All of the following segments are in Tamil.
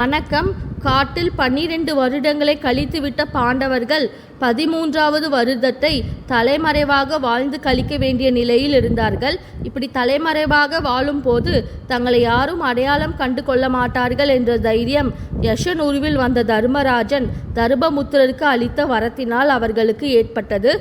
வணக்கம். காட்டில் பன்னிரண்டு வருடங்களை கழித்துவிட்ட பாண்டவர்கள் பதிமூன்றாவது வருடத்தை தலைமறைவாக வாழ்ந்து கழிக்க வேண்டிய நிலையில் இருந்தார்கள். இப்படி தலைமறைவாக வாழும்போது தங்களை யாரும் அடையாளம் கண்டு கொள்ள மாட்டார்கள் என்ற தைரியம் யஷன் உருவில் வந்த தர்மராஜன் தர்மபுத்திரருக்கு அளித்த வரத்தினால் அவர்களுக்கு ஏற்பட்டது.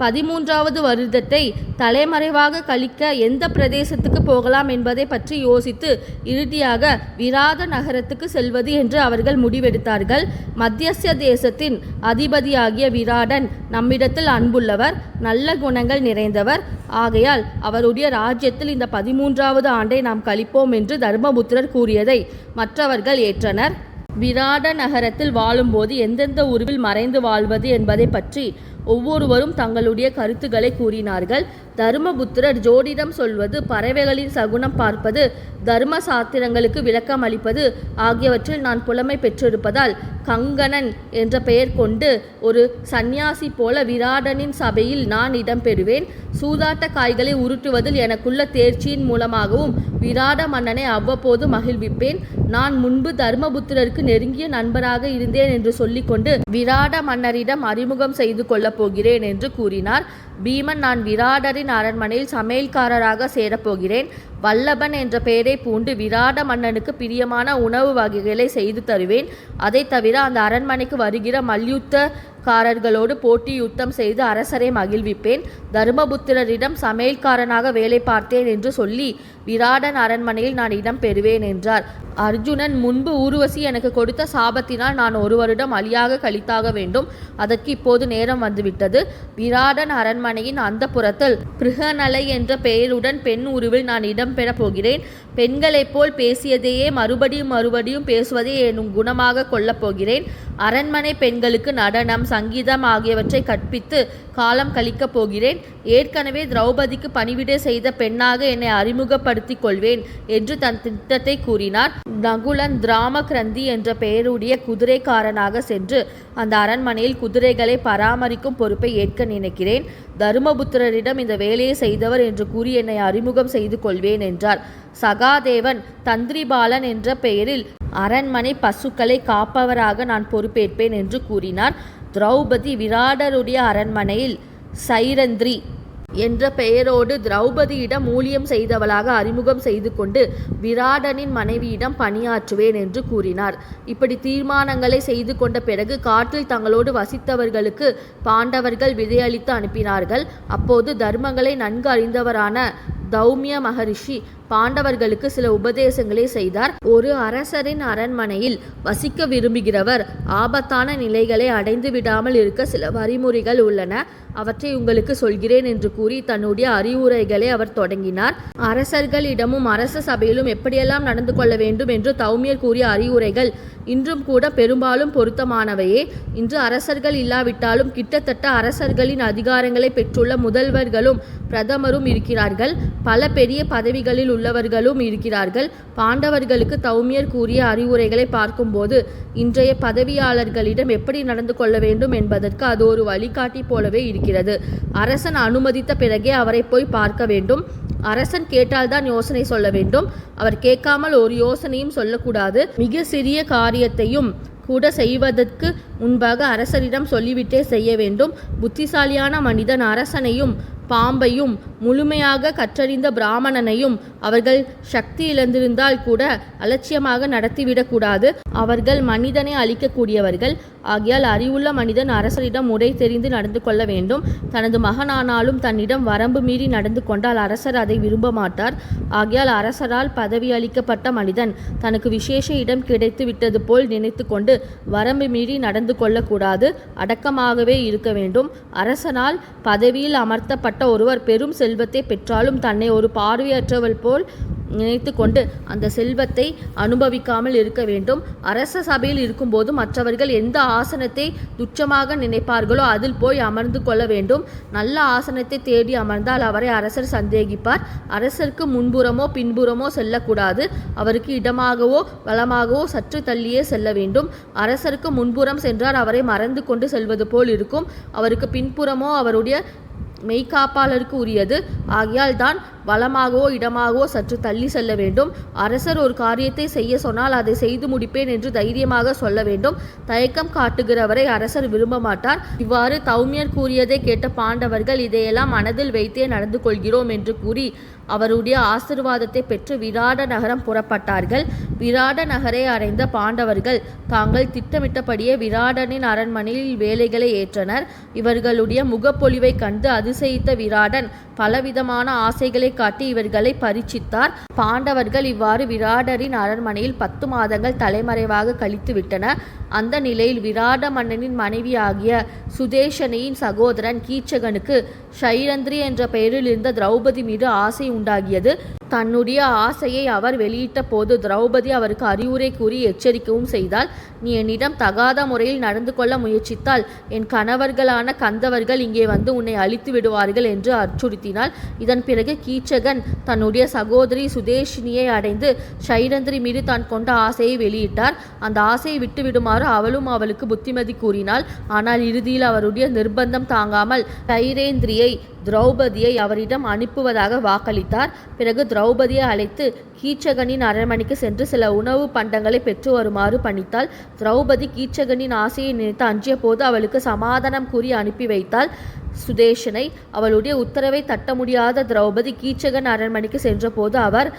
பதிமூன்றாவது வருடத்தை தலைமறைவாக கழிக்க எந்த பிரதேசத்துக்கு போகலாம் என்பதை பற்றி யோசித்து இறுதியாக விராத நகரத்துக்கு செல்வது என்று அவர்கள் முடிவெடுத்தார்கள். மத்தியஸ்ய தேசத்தின் அதிபதியாகிய விராடன் நம்மிடத்தில் அன்புள்ளவர் நல்ல குணங்கள் நிறைந்தவர். ஆகையால் அவருடைய ராஜ்யத்தில் இந்த பதிமூன்றாவது ஆண்டை நாம் கழிப்போம் என்று தர்மபுத்திரர் கூறியதை மற்றவர்கள் ஏற்றனர். விராட நகரத்தில் வாழும்போது எந்தெந்த உருவில் மறைந்து வாழ்வது என்பதை பற்றி ஒவ்வொருவரும் தங்களுடைய கருத்துக்களை கூறினார்கள். தருமபுத்திரர் ஜோடிடம் சொல்வது பறவைகளின் சகுனம் பார்ப்பது தர்ம சாத்திரங்களுக்கு விளக்கம் அளிப்பது ஆகியவற்றில் நான் புலமை பெற்றிருப்பதால் கங்கணன் என்ற பெயர் கொண்டு ஒரு சந்நியாசி போல விராடனின் சபையில் நான் இடம்பெறுவேன் சூதாட்ட காய்களை உருட்டுவதில் எனக்குள்ள தேர்ச்சியின் மூலமாகவும் விராட மன்னனை அவ்வப்போது மகிழ்விப்பேன். நான் முன்பு தர்மபுத்திரருக்கு நெருங்கிய நண்பராக இருந்தேன் என்று சொல்லிக்கொண்டு விராட மன்னரிடம் அறிமுகம் செய்து கொள்ளப் போகிறேன் என்று கூறினார். பீமன் நான் விராடரின் அரண்மனையில் சமையல்காரராக சேரப்போகிறேன். வல்லபன் என்ற பெயரை பூண்டு விராட மன்னனுக்கு பிரியமான உணவு வகைகளை செய்து தருவேன். அதை தவிர அந்த அரண்மனைக்கு வருகிற மல்யுத்தக்காரர்களோடு போட்டி யுத்தம் செய்து அரசரை மகிழ்விப்பேன். தர்மபுத்திரரிடம் சமையல்காரனாக வேலை பார்த்தேன் என்று சொல்லி விராடன் அரண்மனையில் நான் இடம் பெறுவேன் என்றார். அர்ஜுனன் முன்பு ஊர்வசி எனக்கு கொடுத்த சாபத்தினால் நான் ஒரு வருடம் அழியாக கழித்தாக வேண்டும். அதற்கு இப்போது நேரம் வந்துவிட்டது. விராடன் அரண்மனை அரண்மனையின் அந்த புறத்தில் பிருகநலை என்ற பெயருடன் பெண் உருவில் நான் இடம்பெறப் போகிறேன். பெண்களைப் போல் பேசியதையே மறுபடியும் மறுபடியும் பேசுவதை எனும் குணமாக கொள்ளப் போகிறேன். அரண்மனை பெண்களுக்கு நடனம் சங்கீதம் ஆகியவற்றை கற்பித்து காலம் கழிக்கப் போகிறேன். ஏற்கனவே திரௌபதிக்கு பணிவிடை செய்த பெண்ணாக என்னை அறிமுகப்படுத்திக் கொள்வேன் என்று தன் திட்டத்தை கூறினார். நகுலன் திராமகிரந்தி என்ற பெயருடைய குதிரைக்காரனாக சென்று அந்த அரண்மனையில் குதிரைகளை பராமரிக்கும் பொறுப்பை ஏற்க நினைக்கிறேன். தருமபுத்திரரிடம் இந்த வேலையை செய்தவர் என்று கூறி என்னை அறிமுகம் செய்து கொள்வேன் என்றார். சகாதேவன் தந்திரிபாலன் என்ற பெயரில் அரண்மனை பசுக்களை காப்பவராக நான் பொறுப்பேற்பேன் என்று கூறினார். திரௌபதி விராடருடைய அரண்மனையில் சைரந்திரி என்ற பெயரோடு திரௌபதியிடம் ஊழியம் செய்தவளாக அறிமுகம் செய்து கொண்டு விராடனின் மனைவியிடம் பணியாற்றுவேன் என்று கூறினார். இப்படி தீர்மானங்களை செய்து கொண்ட பிறகு காட்டில் தங்களோடு வசித்தவர்களுக்கு பாண்டவர்கள் விதையளித்து அனுப்பினார்கள். அப்போது தர்மங்களை நன்கு அறிந்தவரான தௌமிய மகரிஷி பாண்டவர்களுக்கு சில உபதேசங்களை செய்தார். ஒரு அரசரின் அரண்மனையில் வசிக்க விரும்புகிறவர் ஆபத்தான நிலைகளை அடைந்து விடாமல் இருக்க சில வழிமுறைகள் உள்ளன. அவற்றை உங்களுக்கு சொல்கிறேன் என்று கூறி தன்னுடைய அறிவுரைகளை அவர் தொடங்கினார். அரசர்களிடமும் அரச சபையிலும் எப்படியெல்லாம் நடந்து கொள்ள வேண்டும் என்று தௌமியர் கூறிய அறிவுரைகள் இன்றும் கூட பெரும்பாலும் பொருத்தமானவையே. இன்று அரசர்கள் இல்லாவிட்டாலும் கிட்டத்தட்ட அரசர்களின் அதிகாரங்களை பெற்றுள்ள முதல்வர்களும் பிரதமரும் இருக்கிறார்கள். பல பெரிய பதவிகளில் உள்ளவர்களும் இருக்கிறார்கள். பாண்டவர்களுக்கு தௌமியர் கூறிய அறிவுரைகளை பார்க்கும்போது இன்றைய பதவியாளர்களிடம் எப்படி நடந்து கொள்ள வேண்டும் என்பதற்கு அது ஒரு வழிகாட்டி போலவே இருக்கிறது. அரசன் அனுமதித்த பிறகே அவரை போய் பார்க்க வேண்டும். அரசன் கேட்டால்தான் யோசனை சொல்ல வேண்டும். அவர் கேட்காமல் ஒரு யோசனையும் சொல்லக்கூடாது. மிக சிறிய காரியத்தையும் கூட செய்வதற்கு முன்பாக அரசரிடம் சொல்லிவிட்டே செய்ய வேண்டும். புத்திசாலியான மனிதன் அரசனையும் பாம்பையும் முழுமையாக கற்றறிந்த பிராமணனையும் அவர்கள் சக்தி இழந்திருந்தால் கூட அலட்சியமாக நடத்திவிடக்கூடாது அவர்கள் மனிதனை அழிக்கக்கூடியவர்கள். ஆகியால் அறிவுள்ள மனிதன் அரசரிடம் முறை தெரிந்து நடந்து கொள்ள வேண்டும். தனது மகனானாலும் தன்னிடம் வரம்பு மீறி நடந்து கொண்டால் அரசர் அதை விரும்ப மாட்டார். ஆகியால் அரசரால் பதவி அளிக்கப்பட்ட மனிதன் தனக்கு விசேஷ இடம் கிடைத்து விட்டது போல் நினைத்து கொண்டு வரம்பு மீறி நடந்து கொள்ளக்கூடாது அடக்கமாகவே இருக்க வேண்டும். அரசனால் பதவியில் அமர்த்தப்பட்ட ஒருவர் பெரும் செல்வத்தை பெற்றாலும் தன்னை ஒரு பார்வையற்றவள் போல் நினைத்து கொண்டு அந்த செல்வத்தை அனுபவிக்காமல் இருக்க வேண்டும். அரச சபையில் இருக்கும்போது மற்றவர்கள் எந்த ஆசனத்தை துச்சமாக நினைப்பார்களோ அதில் போய் அமர்ந்து கொள்ள வேண்டும். நல்ல ஆசனத்தை தேடி அமர்ந்தால் அவரை அரசர் சந்தேகிப்பார். அரசருக்கு முன்புறமோ பின்புறமோ செல்லக்கூடாது. அவருக்கு இடமாகவோ வளமாகவோ சற்று தள்ளியே செல்ல வேண்டும். அரசருக்கு முன்புறம் சென்றால் அவரை மறந்து கொண்டு செல்வது போல் இருக்கும். அவருக்கு பின்புறமோ அவருடைய மெய்காப்பாளருக்கு உரியது ஆகையால் தான் வளமாகவோ இடமாகவோ சற்று தள்ளி செல்ல வேண்டும். அரசர் ஒரு காரியத்தை செய்ய சொன்னால் அதை செய்து முடிப்பேன் என்று தைரியமாக சொல்ல வேண்டும். தயக்கம் காட்டுகிறவரை அரசர் விரும்ப மாட்டார். இவ்வாறு தௌமியர் கூறியதை கேட்ட பாண்டவர்கள் இதையெல்லாம் மனதில் வைத்தே நடந்து கொள்கிறோம் என்று கூறி அவருடைய ஆசிர்வாதத்தை பெற்று விராட நகரம் புறப்பட்டார்கள். விராட நகரை அடைந்த பாண்டவர்கள் தாங்கள் திட்டமிட்டபடியே விராடனின் அரண்மனையில் வேலைகளை ஏற்றனர். இவர்களுடைய முகப்பொலிவை கண்டு அதிசயித்த விராடன் பலவிதமான ஆசைகளை காட்டி இவர்களை பரீட்சித்தார். பாண்டவர்கள் இவ்வாறு விராடரின் அரண்மனையில் பத்து மாதங்கள் தலைமறைவாக கழித்து விட்டனர் அந்த நிலையில் விராட மன்னனின் மனைவியாகிய சுதேஷனையின் சகோதரன் கீச்சகனுக்கு ஷைரந்திரி என்ற பெயரில் இருந்த திரௌபதி மீது ஆசை உண்டாகியது. தன்னுடைய ஆசையை அவர் வெளியிட்ட போது திரௌபதி அவருக்கு அறிவுரை கூறி எச்சரிக்கவும் செய்தால் நீ என்னிடம் தகாத முறையில் நடந்து கொள்ள முயற்சித்தால் என் கணவர்களான கந்தவர்கள் இங்கே வந்து உன்னை அழித்து விடுவார்கள் என்று அச்சுறுத்தினாள். இதன் பிறகு கீச்சகன் தன்னுடைய சகோதரி சுதேஷினியை அடைந்து ஷைரந்திரி மீது தான் கொண்ட ஆசையை வெளியிட்டார். அந்த ஆசையை விட்டுவிடுமாறு அவளும் அவளுக்கு புத்திமதி கூறினாள். ஆனால் இறுதியில் அவருடைய நிர்பந்தம் தாங்காமல் ஷைரேந்திரியை திரௌபதியை அவரிடம் அனுப்புவதாக வாக்களித்தார். பிறகு திரௌபதியை அழைத்து கீச்சகனின் அரண்மனைக்கு சென்று சில உணவு பண்டங்களை பெற்று வருமாறு பணித்தாள். திரௌபதி கீச்சகனின் ஆசையை நினைத்து அஞ்சிய போது அவளுக்கு சமாதானம் கூறி அனுப்பி வைத்தாள். சுதேஷனை அவளுடைய உத்தரவை தட்ட முடியாத திரௌபதி கீச்சகன் அரண்மனைக்கு சென்றபோது அவர்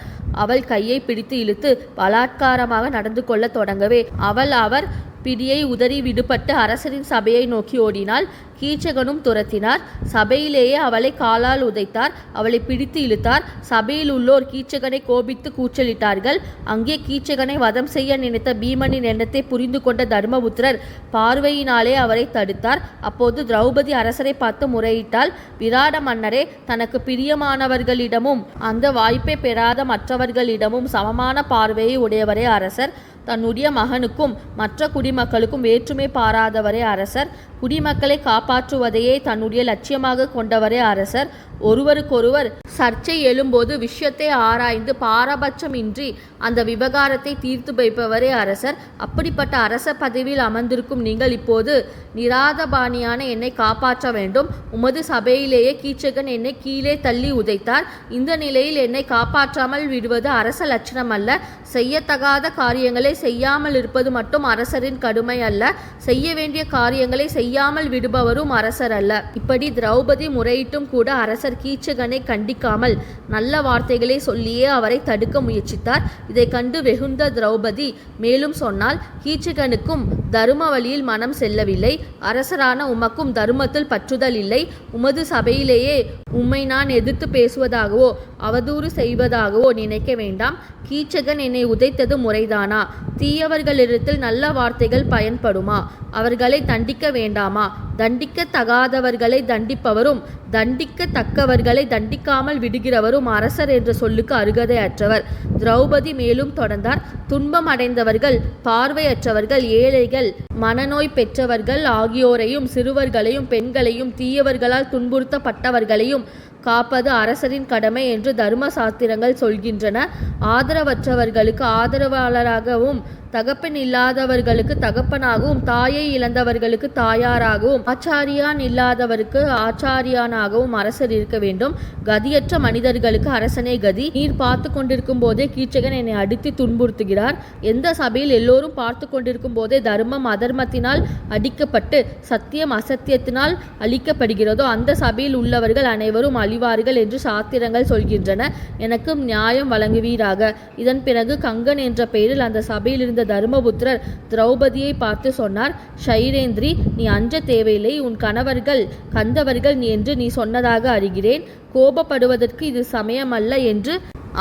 அவள் கையை பிடித்து இழுத்து பலாத்காரமாக நடந்து கொள்ள தொடங்கவே அவள் அவர் பிடியை உதறி விடுபட்டு அரசரின் சபையை நோக்கி ஓடினாள். கீச்சகனும் துரத்தினார். சபையிலேயே அவளை காலால் உதைத்தார். அவளை பிடித்து இழுத்தார். சபையில் உள்ளோர் கீச்சகனை கோபித்து கூச்சலிட்டார்கள். அங்கே கீச்சகனை வதம் செய்ய நினைத்த பீமனின் எண்ணத்தை புரிந்து கொண்ட தர்மபுத்திரர் பார்வையினாலே அவரை தடுத்தார். அப்போது திரௌபதி அரசரை பார்த்து முறையிட்டால் விராட மன்னரே தனக்கு பிரியமானவர்களிடமும் அந்த வாய்ப்பை பெறாத மற்றவர்களிடமும் சமமான பார்வையை உடையவரே அரசர். தன்னுடைய மகனுக்கும் மற்ற குடிமக்களுக்கும் வேற்றுமை பாராதவரே அரசர். குடிமக்களை காப்பாற்றுவதையே தன்னுடைய லட்சியமாக கொண்டவரே அரசர். ஒருவருக்கொருவர் சர்ச்சை எழும்போது விஷயத்தை ஆராய்ந்து பாரபட்சமின்றி அந்த விவகாரத்தை தீர்த்து வைப்பவரே அரசர். அப்படிப்பட்ட அரச பதவியில் அமர்ந்திருக்கும் நீங்கள் இப்போது நிராதபாணியான என்னை காப்பாற்ற வேண்டும். உமது சபையிலேயே கீச்சகன் என்னை கீழே தள்ளி உதைத்தார். இந்த நிலையில் என்னை காப்பாற்றாமல் விடுவது அரச லட்சணம் அல்ல. செய்யத்தகாத காரியங்களை செய்யாமல் இருப்பது மட்டும் அரசரின் கடுமை அல்ல. செய்ய வேண்டிய காரியங்களை செய்யாமல் விடுபவரும் அரசர் அல்ல. இப்படி திரௌபதி முறையிட்டும் கூட அரசர் கீச்சகனை கண்டிக்க கண்டிக்காமல் நல்ல வார்த்தைகளை சொல்லியே அவரை தடுக்க முயற்சித்தார். இதை கண்டு வெகுந்த திரௌபதி மேலும் சொன்னால் கீச்சகனுக்கும் தரும வழியில் மனம் செல்லவில்லை. அரசரான உமக்கும் தருமத்தில் பற்றுதல் இல்லை. உமது சபையிலேயே உம்மை நான் எதிர்த்து பேசுவதாகவோ அவதூறு செய்வதாகவோ நினைக்க வேண்டாம். கீச்சகன் என்னை உதைத்தது முறைதானா? தீயவர்களிடத்தில் நல்ல வார்த்தைகள் பயன்படுமா? அவர்களை தண்டிக்க வேண்டாமா? தண்டிக்க தகாதவர்களை தண்டிப்பவரும் தண்டிக்க தக்கவர்களை தண்டிக்காமல் விடுகிறவரும் அரசர் என்ற சொல்லுக்கு அருகதை அற்றவர் திரௌபதி மேலும் தொடர்ந்தார். துன்பம் அடைந்தவர்கள் பார்வையற்றவர்கள் ஏழைகள் மனநோய் பெற்றவர்கள் ஆகியோரையும் சிறுவர்களையும் பெண்களையும் தீயவர்களால் துன்புறுத்தப்பட்டவர்களையும் காப்பது அரசரின் கடமை என்று தர்ம சாஸ்திரங்கள் சொல்கின்றன. ஆதரவற்றவர்களுக்கு ஆதரவாளராகவும் தகப்பன் இல்லாதவர்களுக்கு தகப்பனாகவும் தாயை இழந்தவர்களுக்கு தாயாராகவும் ஆச்சாரியான் இல்லாதவருக்கு ஆச்சாரியானாகவும் அரசர் இருக்க வேண்டும். கதியற்ற மனிதர்களுக்கு அரசனே கதி. நீர் பார்த்து கொண்டிருக்கும் போதே கீச்சகன் என்னை அடித்து துன்புறுத்துகிறார். எந்த சபையில் எல்லோரும் பார்த்து கொண்டிருக்கும் போதே தர்மம் அதர்மத்தினால் அடிக்கப்பட்டு சத்தியம் அசத்தியத்தினால் அழிக்கப்படுகிறதோ அந்த சபையில் உள்ளவர்கள் அனைவரும் அழிவார்கள் என்று சாத்திரங்கள் சொல்கின்றன. எனக்கும் நியாயம் வழங்குவீராக. இதன் பிறகு கங்கன் என்ற பெயரில் அந்த சபையில் இருந்த தர்மபுத்திரர் திரௌபதியை பார்த்து சொன்னார் ஷைரேந்திரி நீ அஞ்ச தேவையில்லை உன் கணவர்கள் கந்தவர்கள் என்று நீ சொன்னதாக அறிகிறேன். கோபப்படுவதற்கு இது சமயமல்ல என்று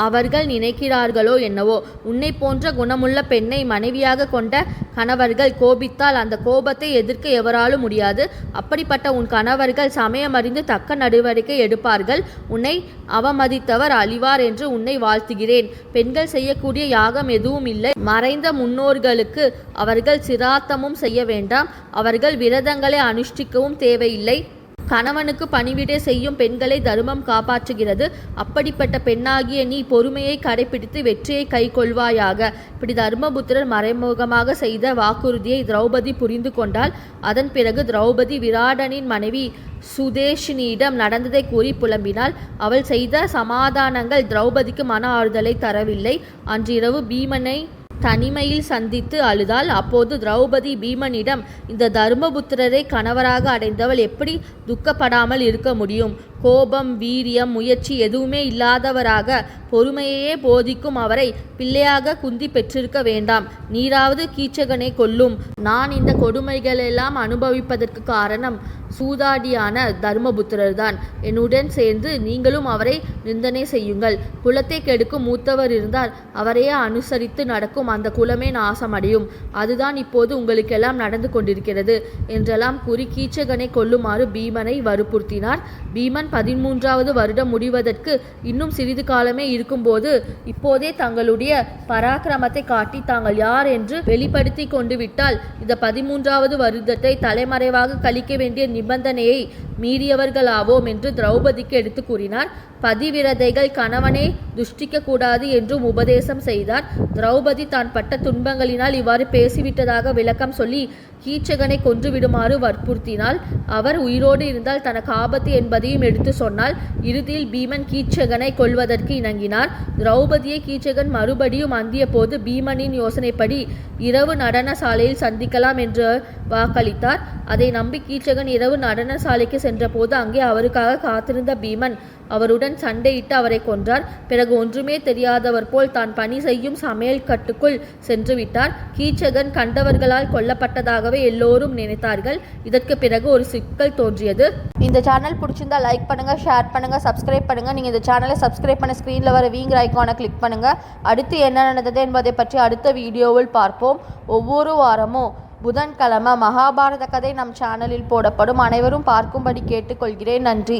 அவர்கள் நினைக்கிறார்களோ என்னவோ? உன்னை போன்ற குணமுள்ள பெண்ணை மனைவியாக கொண்ட கணவர்கள் கோபித்தால் அந்த கோபத்தை எதிர்க்க எவராலும் முடியாது. அப்படிப்பட்ட உன் கணவர்கள் சமயமறிந்து தக்க நடவடிக்கை எடுப்பார்கள். உன்னை அவமதித்தவர் அழிவார் என்று உன்னை வாழ்த்துகிறேன். பெண்கள் செய்யக்கூடிய யாகம் எதுவும் இல்லை. மறைந்த முன்னோர்களுக்கு அவர்கள் சிராத்தமும் செய்ய வேண்டாம். அவர்கள் விரதங்களை அனுஷ்டிக்கவும் தேவையில்லை. கணவனுக்கு பணிவிடை செய்யும் பெண்களை தர்மம் காப்பாற்றுகிறது. அப்படிப்பட்ட பெண்ணாகிய நீ பொறுமையை கடைபிடித்து வெற்றியை கைக்கொள்வாயாக. இப்படி தர்மபுத்திரர் மறைமுகமாக செய்த வாக்குறுதியை திரௌபதி புரிந்து கொண்டால் அதன் பிறகு திரௌபதி விராடனின் மனைவி சுதேஷினியிடம் நடந்ததை கூறி புலம்பினாள். அவள் செய்த சமாதானங்கள் திரௌபதிக்கு மன ஆறுதலை தரவில்லை. அன்றிரவு பீமனை தனிமையில் சந்தித்து அழுதாள் அப்போது திரௌபதி பீமனிடம் இந்த தர்மபுத்திரரை கணவராக அடைந்தவள் எப்படி துக்கப்படாமல் இருக்க முடியும்? கோபம் வீரியம் முயற்சி எதுவுமே இல்லாதவராக பொறுமையையே போதிக்கும் அவரை பிள்ளையாக குந்தி பெற்றிருக்க வேண்டாம். நீராவது கீச்சகனை கொல்லும். நான் இந்த கொடுமைகளெல்லாம் அனுபவிப்பதற்கு காரணம் சூதாடியான தர்மபுத்திரர்தான். என்னுடன் சேர்ந்து நீங்களும் அவரை நிந்தனை செய்யுங்கள். குலத்தை கெடுக்கும் மூத்தவர் இருந்தால் அவரையே அனுசரித்து நடக்கும் அந்த குலமே நாசமடையும் அதுதான் இப்போது உங்களுக்கெல்லாம் நடந்து கொண்டிருக்கிறது. என்றெல்லாம் கூறி கீச்சகனை கொல்லுமாறு பீமனை வற்புறுத்தினார். பீமன் பதிமூன்றாவது வருடம் முடிவதற்கு இன்னும் சிறிது காலமே இருக்கும்போது இப்போதே தங்களுடைய பராக்கிரமத்தை காட்டி தாங்கள் யார் என்று வெளிப்படுத்தி கொண்டு விட்டால் இந்த பதிமூன்றாவது வருடத்தை தலைமறைவாக கழிக்க வேண்டிய நிபந்தனையை மீறியவர்களாவோம் என்று திரௌபதிக்கு எடுத்து கூறினார். பதிவிரதைகள் கணவனை துஷ்டிக்க கூடாது என்றும் உபதேசம் செய்தார். திரௌபதி தான் பட்ட துன்பங்களினால் இவ்வாறு பேசிவிட்டதாக விளக்கம் சொல்லி கீச்சகனை கொன்று விடுமாறு வற்புறுத்தினாள். அவர் உயிரோடு இருந்தால் தனக்கு ஆபத்து என்பதையும் எடுத்து சொன்னால் இறுதியில் பீமன் கீச்சகனை கொல்வதற்கு இணங்கினார். திரௌபதியை கீச்சகன் மறுபடியும் அந்திய போது பீமனின் யோசனைப்படி இரவு நடன சாலையில் சந்திக்கலாம் என்று வாக்களித்தார். அதை நம்பி கீச்சகன் இரவு நடன சாலைக்கு சென்றபோது அங்கே அவருக்காக காத்திருந்த பீமன் அவருடன் சண்டையிட்டு அவரை கொன்றார். பிறகு ஒன்றுமே தெரியாதவர் போல் தான் பணி செய்யும் சமையல் கட்டுக்குள் சென்று விட்டார். கீச்சகன் கண்டவர்களால் கொல்லப்பட்டதாகவே எல்லோரும் நினைத்தார்கள். இதற்கு பிறகு ஒரு சிக்கல் தோன்றியது. இந்த சேனல் பிடிச்சிருந்தா லைக் பண்ணுங்க ஷேர் பண்ணுங்க சப்ஸ்கிரைப் பண்ணுங்க. நீங்க இந்த சேனலை சப்ஸ்கிரைப் பண்ண ஸ்க்ரீனில் வர வீங்கிற ஐக்கானை கிளிக் பண்ணுங்க. அடுத்து என்ன நடந்தது என்பதை பற்றி அடுத்த வீடியோவில் பார்ப்போம். ஒவ்வொரு வாரமும் புதன்கிழமை மகாபாரத கதை நம் சேனலில் போடப்படும். அனைவரும் பார்க்கும்படி கேட்டுக்கொள்கிறேன். நன்றி.